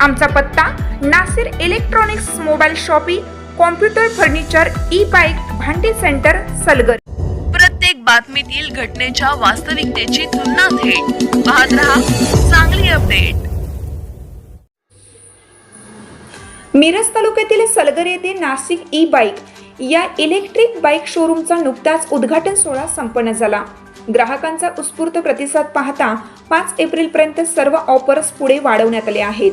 आमचा पत्ता Nasir electronics mobile shoppe computer furniture E bike भांडी सेंटर सलगर. प्रत्येक बातमीतील घटनेच्या वास्तविकतेची तुलना थेट. पाहत रहा चांगली अपडेट. मिरज तालुक्यातील सलगर येथे नाशिक ई बाईक या इलेक्ट्रिक बाईक शोरूमचा नुकताच उद्घाटन सोहळा संपन्न झाला. ग्राहकांचा उत्स्फूर्त प्रतिसाद पाहता पाच एप्रिलपर्यंत सर्व ऑफर्स पुढे वाढवण्यात आले आहेत.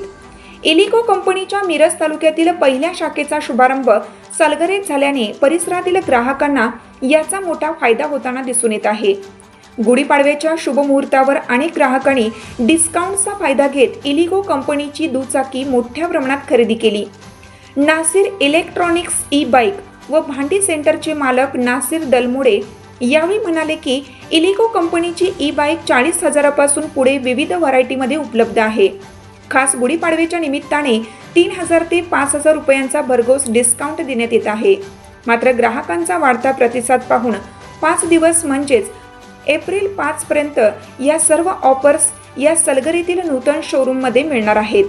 इलिको कंपनीच्या मिरज तालुक्यातील पहिल्या शाखेचा शुभारंभ सलगरेत झाल्याने परिसरातील ग्राहकांना याचा मोठा फायदा होताना दिसून येत आहे. गुढीपाडव्याच्या शुभमुहूर्तावर अनेक ग्राहकांनी डिस्काउंटचा फायदा घेत इलिगो कंपनीची दुचाकी मोठ्या प्रमाणात खरेदी केली. नासिर इलेक्ट्रॉनिक्स ई बाईक व भांडी सेंटरचे मालक नासिर दलमुडे यावेळी म्हणाले की इलिगो कंपनीची ई बाईक चाळीस हजारापासून पुढे विविध व्हरायटीमध्ये उपलब्ध आहे. खास गुढीपाडव्याच्या निमित्ताने तीन हजार ते पाच हजार रुपयांचा भरघोस डिस्काउंट देण्यात येत आहे. मात्र ग्राहकांचा वाढता प्रतिसाद पाहून पाच दिवस म्हणजेच एप्रिल पाचपर्यंत या सर्व ऑफर्स या सलगरीतील नूतन शोरूममध्ये मिळणार आहेत.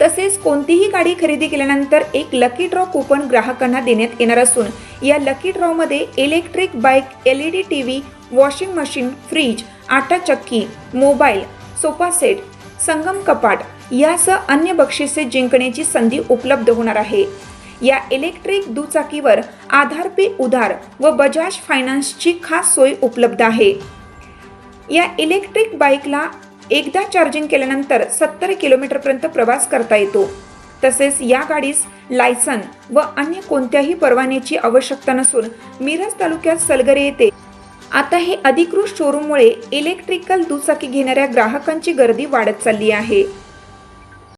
तसेच कोणतीही गाडी खरेदी केल्यानंतर एक लकी ड्रॉ कुपन ग्राहकांना देण्यात येणार असून या lucky ड्रॉमध्ये electric bike L E D T V washing machine fridge आटा चक्की मोबाईल सोफा सेट संगम कपाट यासह अन्य बक्षिसे जिंकण्याची संधी उपलब्ध होणार आहे. या इलेक्ट्रिक दुचाकीवर आधार पे उधार व बजाज फायनान्सची खास सोय उपलब्ध आहे. या इलेक्ट्रिक बाईकला एकदा चार्जिंग केल्यानंतर सत्तर किलोमीटरपर्यंत प्रवास करता येतो. तसेच या गाडीस लायसन व अन्य कोणत्याही परवान्याची आवश्यकता नसून मिरज तालुक्यात सलगरे येथे आता हे अधिकृत शोरूममुळे इलेक्ट्रिकल दुचाकी घेणाऱ्या ग्राहकांची गर्दी वाढत चालली आहे.